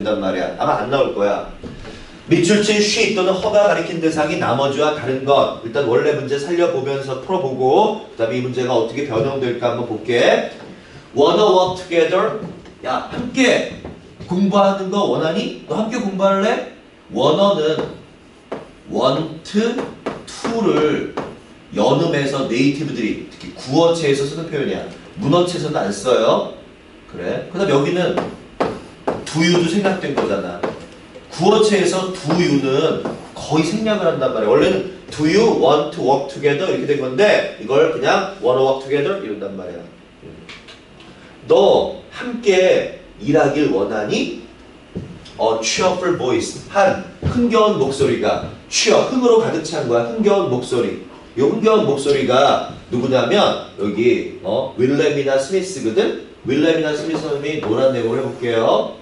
된단 말이야. 아마 안 나올 거야. 밑줄친 she 또는 허가 가리킨 대상이 나머지와 다른 것. 일단 원래 문제 살려보면서 풀어보고 그 다음에 이 문제가 어떻게 변형될까 한번 볼게. Wanna work together? 야 함께 공부하는 거 원하니? 너 함께 공부할래? 원어는 want to를 연음해서 네이티브들이 특히 구어체에서 쓰는 표현이야. 문어체에서는 안 써요. 그래. 그 다음 여기는 두유도 생략된 거잖아. 구어체에서 두유는 거의 생략을 한단 말이야. 원래는 do you want to work together 이렇게 된 건데 이걸 그냥 wanna work together 이런단 말이야. 너 함께 일하길 원하니? 어, cheerful voice 한 흥겨운 목소리가 cheer 흥으로 가득 찬 거야. 흥겨운 목소리. 이 흥겨운 목소리가 누구냐면 여기 어 윌렘이나 스미스거든. 윌렘이나 스미스 선생님이 노란 내용을 해볼게요.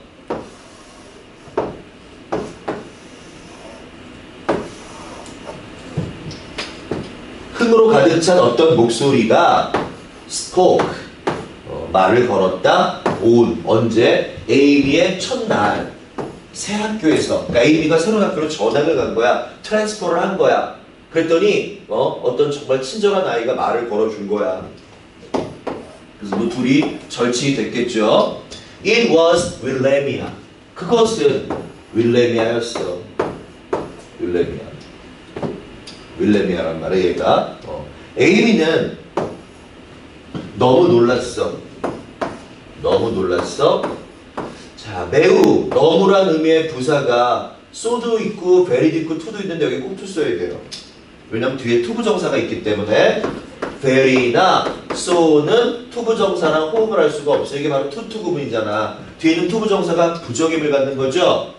흥으로 가득 찬 어떤 목소리가 spoke 어, 말을 걸었다 온 언제? 에이미의 첫날. 새 학교에서. 그러니까 에이미가 새로운 학교로 전학을 간 거야. 트랜스퍼를 한 거야. 그랬더니 어, 어떤 정말 친절한 아이가 말을 걸어준 거야. 그래서 뭐 둘이 절친이 됐겠죠. It was Willemia 그것은 윌레미아였어. 윌레미아 윌레미아란 말이야 얘가 어. 에이미는 너무 놀랐어. 너무 놀랐어. 자 매우 너무란 의미의 부사가 소도 있고 베리도 있고 투도 있는데 여기 꼭투 써야 돼요. 왜냐면 뒤에 투부정사가 있기 때문에 very나 so는 투부정사랑 호흡을 할 수가 없어 이게 바로 투투 구문이잖아. 뒤에는 투부정사가 부정임을 갖는 거죠.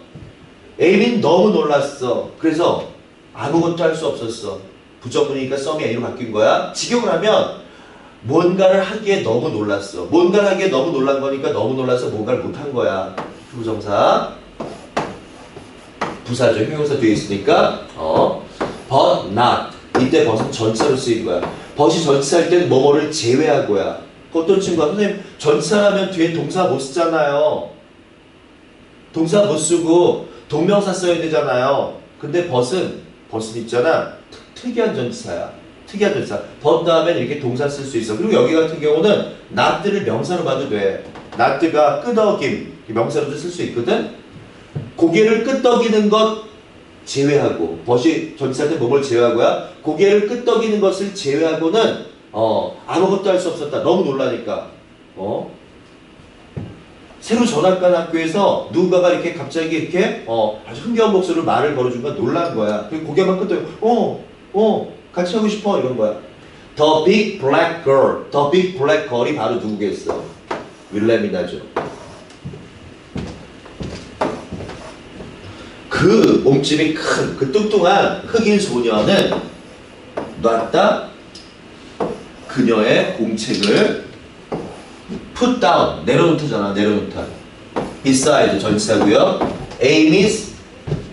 에이미는 너무 놀랐어. 그래서 아무것도 할 수 없었어. 부정문이니까 썸이 A로 바뀐 거야. 직역을 하면 뭔가를 하기에 너무 놀랐어. 뭔가를 하기에 너무 놀란 거니까 너무 놀라서 뭔가를 못한 거야. 부정사. 부사죠. 형용사 뒤에 있으니까 어. but not. 이때 벗은 전치사로 쓰인 거야. 벗이 전치사일 땐 뭐뭐를. 그 어떤 친구가 선생님 전치사라면 뒤에 동사 못 쓰잖아요. 동사 못 쓰고 동명사 써야 되잖아요. 근데 벗은 있잖아. 특, 이한 전치사야. 특이한 전치사. 벗 다음엔 이렇게 동사 쓸 수 있어. 그리고 여기 같은 경우는 not를 명사로 봐도 돼. not가 끄덕임 명사로도 쓸 수 있거든. 고개를 끄덕이는 것 제외하고 벗이 때 뭐뭘 제외하고야? 고개를 끄덕이는 것을 제외하고는 어 아무것도 할 수 없었다. 너무 놀라니까. 어 새로 전학 간 학교에서 누군가가 이렇게 갑자기 이렇게 어 아주 흥겨운 목소리로 말을 걸어준 건 놀란 거야. 그리고 고개만 끄덕여. 어, 어, 같이 하고 싶어 이런 거야. The Big Black Girl, The Big Black Girl이 바로 누구겠어? 윌렘이나죠. 그 몸집이 큰, 그 뚱뚱한 흑인 소녀는 놨다 그녀의 공책을 put down 내려놓다잖아 내려놓다 beside 전치사고요 Amy's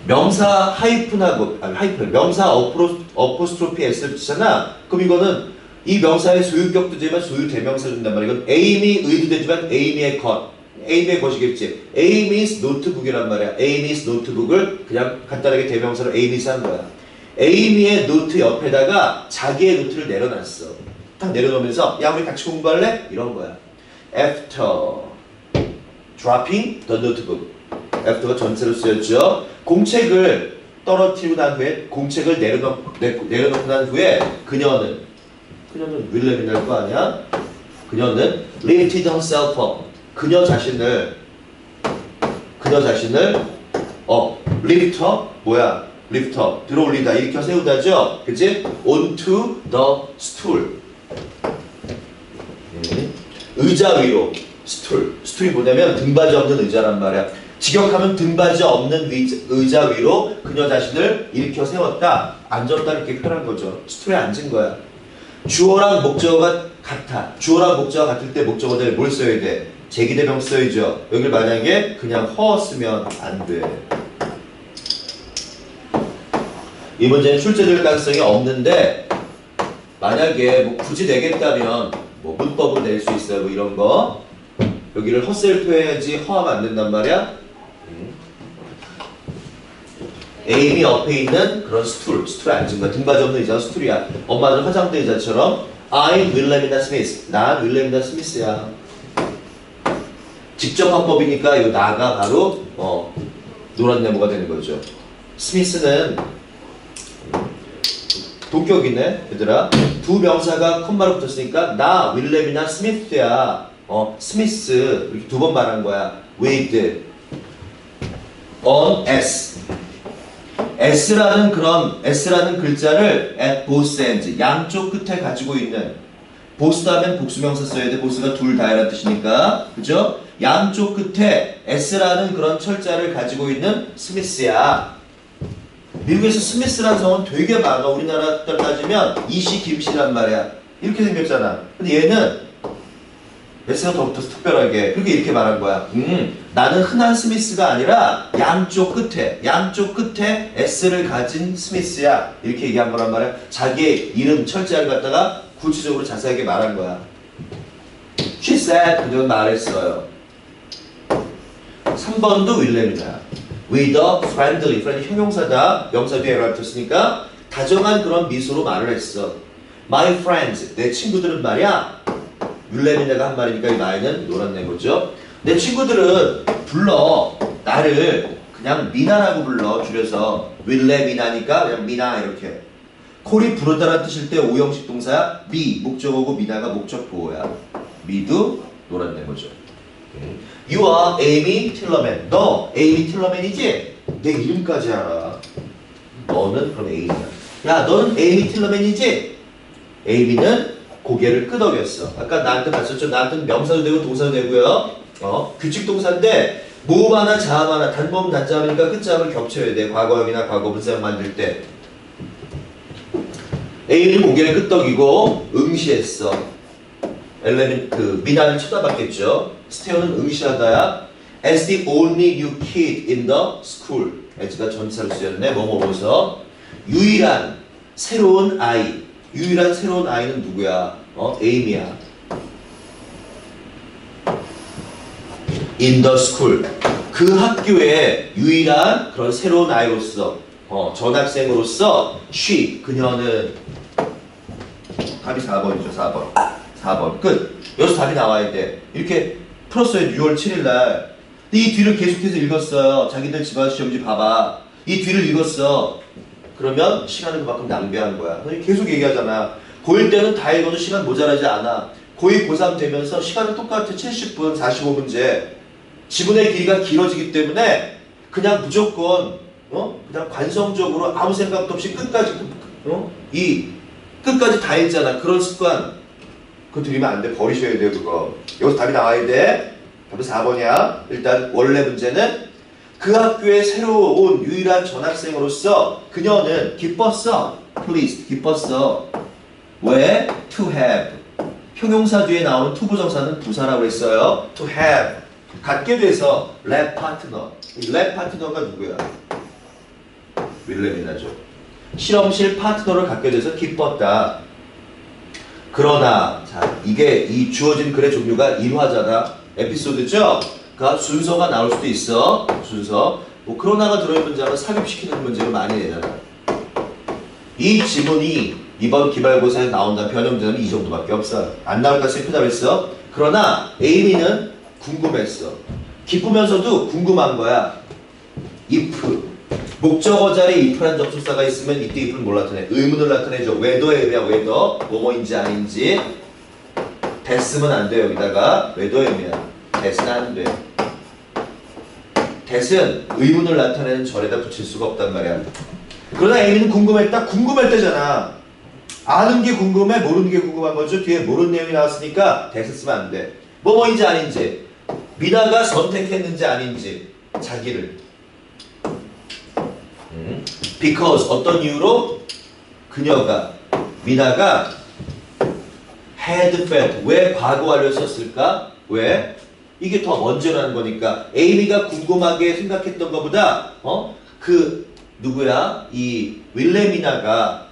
명사 하이픈하고 아니 하이픈 명사 어프로, 어포스트로피 s 붙이잖아 그럼 이거는 이 명사의 소유격도 되지만 소유 대명사 준단 말이야 이건 Amy 의도 되지만 Amy의 것 Amy의 것이겠지. Amy's 노트북이란 말이야. Amy's 노트북을 그냥 간단하게 대명사로 Amy's 한 거야. Amy의 노트 옆에다가 자기의 노트를 내려놨어. 딱 내려놓으면서 야 우리 같이 공부할래? 이런 거야. After dropping the notebook. after가 전체로 쓰였죠. 공책을 떨어뜨리고 난 후에 공책을 내려놓, 내, 내려놓고 난 후에 그녀는 그녀는 윌렘이날 거 아니야? 그녀는 lifted herself up. 그녀 자신을 그녀 자신을 어 lift up 뭐야? lift up 들어올리다. 일으켜 세우다죠? 그치? onto the stool. 음. 의자 위로 스툴 스툴이 뭐냐면 등받이 없는 의자란 말이야 직역하면 등받이 없는 의자, 위로 그녀 자신을 일으켜 세웠다. 앉았다 이렇게 표현한 거죠. 스툴에 앉은 거야. 주어랑 목적어가 같아. 주어랑 목적어가 같을 때 목적어들 뭘 써야 돼? 제기대명 써야죠. 여기를 만약에 그냥 허 쓰면 안 돼 이 문제는 출제될 가능성이 없는데 만약에 뭐 굳이 내겠다면 뭐 문법을 낼 수 있어요. 뭐 이런 거. 여기를 헛셀프 해야지 허하면 안 된단 말이야 음. 에이미 옆에 있는 그런 스툴, 스툴에 앉은 거야. 등받이 없는 의자 스툴이야. 엄마는 화장대 의자처럼 I'm 윌레미나 스미스. 난 윌레미나 스미스야. 직접 화법이니까 이 나가 바로 어, 노란 네모가 되는 거죠. 스미스는 동격이네, 얘들아. 두 명사가 콤마로 붙었으니까 나 윌레미나 스미스야. 어, 스미스 이렇게 두 번 말한 거야. with on s. s라는 그런 s라는 글자를 at both ends 양쪽 끝에 가지고 있는 보스다 하면 복수명사 써야 돼. 보스가 둘 다이라는 뜻이니까. 그죠? 양쪽 끝에 S라는 그런 철자를 가지고 있는 스미스야. 미국에서 스미스라는 성은 되게 많아. 우리나라 따 따지면 이씨, 김씨란 말이야. 이렇게 생겼잖아. 근데 얘는 붙어서 특별하게 그렇게 이렇게 말한 거야. 음, 나는 흔한 스미스가 아니라 양쪽 끝에, 양쪽 끝에 S를 가진 스미스야. 이렇게 얘기한 거란 말이야. 자기의 이름 철자를 갖다가 구체적으로 자세하게 말한 거야. She said, 그녀는 말했어요. 3번도 윌렘이다. With a friendly, friendly 형용사다. 명사 뒤에 를 붙었으니까 다정한 그런 미소로 말을 했어. My friends, 내 친구들은 말이야. 윌렘이네가 한 말이니까 이 나이는 노란 네모죠. 내 친구들은 불러 나를 그냥 미나라고 불러 줄여서 윌렘이나니까 그냥 미나 이렇게. 콜이 부르다라는 뜻일 때 오형식 동사야. 미 목적어고 미나가 목적 보호야. 미도 노란 네모죠. You are Amy Tillerman. 너 Amy Tillerman이지? 내 이름까지 알아. 너는 그럼 Amy야. 야, 너는 Amy Tillerman이지? Amy는 고개를 끄덕였어. 아까 나한테 봤었죠? 나한테 명사도 되고 동사도 되고요. 어, 규칙 동사인데 모음 하나, 자음 하나, 단모음, 단자음이니까 끝자음을 겹쳐야 돼. 과거형이나 과거 분사형 만들 때. A는 고개를 끄덕이고 응시했어. 엘레는 그 미나를 쳐다봤겠죠. 스테어는 응시하다야. As the only new kid in the school. as가 전치사로 쓰였네. 뭐뭐뭐서 유일한 새로운 아이. 유일한 새로운 아이는 누구야? 어, 에이미야. In the school. 그 학교의 유일한 그런 새로운 아이로서, 어, 전학생으로서 she 그녀는 답이 4번이죠. 4번. 4번. 끝. 여기서 답이 나와야 돼. 이렇게 풀었어요. 6월 7일 날. 근데 이 뒤를 계속해서 읽었어요. 자기들 집안 시험지 봐봐. 이 뒤를 읽었어. 그러면 시간을 그만큼 낭비한 거야. 계속 얘기하잖아. 고1 때는 다 읽어도 시간 모자라지 않아. 고2, 고3 되면서 시간은 똑같아. 70분, 45분제. 지분의 길이가 길어지기 때문에 그냥 무조건 어? 그냥 관성적으로 아무 생각도 없이 끝까지 어? 이 끝까지 다 읽잖아. 그런 습관. 그거 들이면 안 돼. 버리셔야 돼요, 그거. 여기서 답이 나와야 돼. 답은 4번이야. 일단 원래 문제는 그 학교의 새로운 유일한 전학생으로서 그녀는 기뻤어. pleased. 기뻤어. 왜? to have. 형용사 뒤에 나오는 to 부정사는 부사라고 했어요. to have. 갖게 돼서 partner. 이 lab partner가 누구야? 윌레미나죠. 실험실 파트너를 갖게 돼서 기뻤다. 그러나 자 이게 이 주어진 글의 종류가 일화잖아 에피소드죠 그러니까 순서가 나올 수도 있어. 순서. 뭐 그러나가 들어있는 문장은 삽입시키는 문제를 많이 내잖아 이 지문이 이번 기말고사에 나온다는 변형되는 이 정도밖에 없어. 안 나올까 슬프다 그랬어? 그러나 에이미는 궁금했어. 기쁘면서도 궁금한 거야. if. 목적어 자리에 if란 접속사가 있으면 이때 if를 뭘 나타내? 의문을 나타내죠. 웨더에 의미야 웨더 뭐뭐인지 아닌지. 됐으면 안 돼요. 여기다가. 웨더에 의미야 됐은 안 돼. 됐은 의문을 나타내는 절에다 붙일 수가 없단 말이야. 그러나 에이미는 궁금했다. 궁금할 때잖아. 아는 게 궁금해, 모르는 게 궁금한 거죠. 뒤에 모르는 내용이 나왔으니까 됐을 쓰면 안 돼. 뭐뭐인지 아닌지 미나가 선택했는지 아닌지 자기를 because 어떤 이유로 그녀가 미나가 had felt 왜 과거 완료 썼을까? 왜? 이게 더 먼저라는 거니까 에이미가 궁금하게 생각했던 것보다 어 그 누구야 이 윌레미나가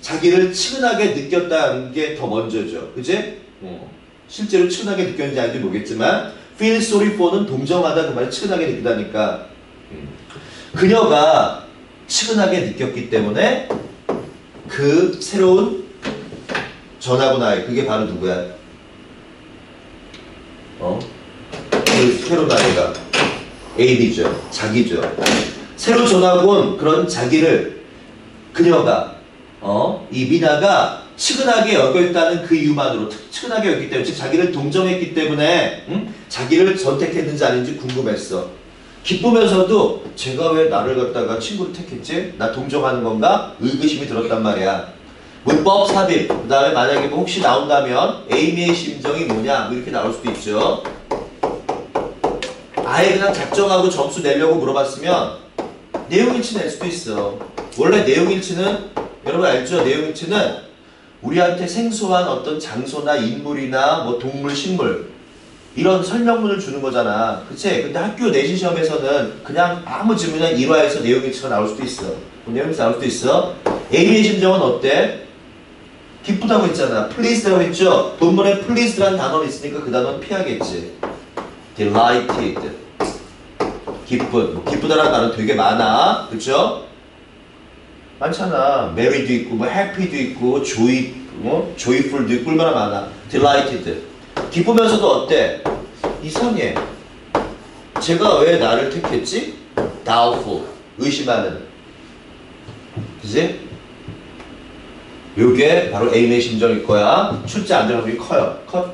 자기를 친근하게 느꼈다는 게 더 먼저죠, 그지? 어. 실제로 친근하게 느꼈는지 아닌지 모르겠지만 feel sorry for는 동정하다 그 말이 친근하게 느끼다니까 음. 그녀가 측은하게 느꼈기 때문에 그 새로운 전하고 나이 그게 바로 누구야? 어? 그 새로운 아이가 에이비죠. 자기죠. 새로 전하고 온 그런 자기를 그녀가 어? 이 미나가 측은하게 여겼다는 그 이유만으로 특- 측은하게 여겼기 때문에 즉 자기를 동정했기 때문에 응? 자기를 선택했는지 아닌지 궁금했어. 기쁘면서도 제가 왜 나를 갖다가 친구를 택했지? 나 동정하는 건가? 의구심이 들었단 말이야. 문법 삽입. 그 다음에 만약에 뭐 혹시 나온다면 에이미의 심정이 뭐냐? 뭐 이렇게 나올 수도 있죠. 아예 그냥 작정하고 점수 내려고 물어봤으면 내용일치 낼 수도 있어. 원래 내용일치는 여러분 알죠? 내용일치는 우리한테 생소한 어떤 장소나 인물이나 뭐 동물, 식물 이런 설명문을 주는 거잖아. 그치? 근데 학교 내신 시험에서는 그냥 아무 질문이나 일화에서 내용일치가 나올 수도 있어. 뭐 내용일치 나올 수도 있어. 에이미의 심정은 어때? 기쁘다고 했잖아. please라고 했죠? 본문에 please라는 단어가 있으니까 그 단어는 피하겠지. Delighted. 기쁜. 뭐 기쁘다라는 단어 되게 많아. 그쵸? 많잖아. merry도 있고, 뭐 happy도 있고, joy, 뭐 joyful도 있고, 얼마나 많아. delighted. 기쁘면서도 어때? 이상해. 제가 왜 나를 택했지? doubtful. 의심하는. 그지? 요게 바로 에임의 심정일 거야. 출제 안 되는 확률이 커요. 컷.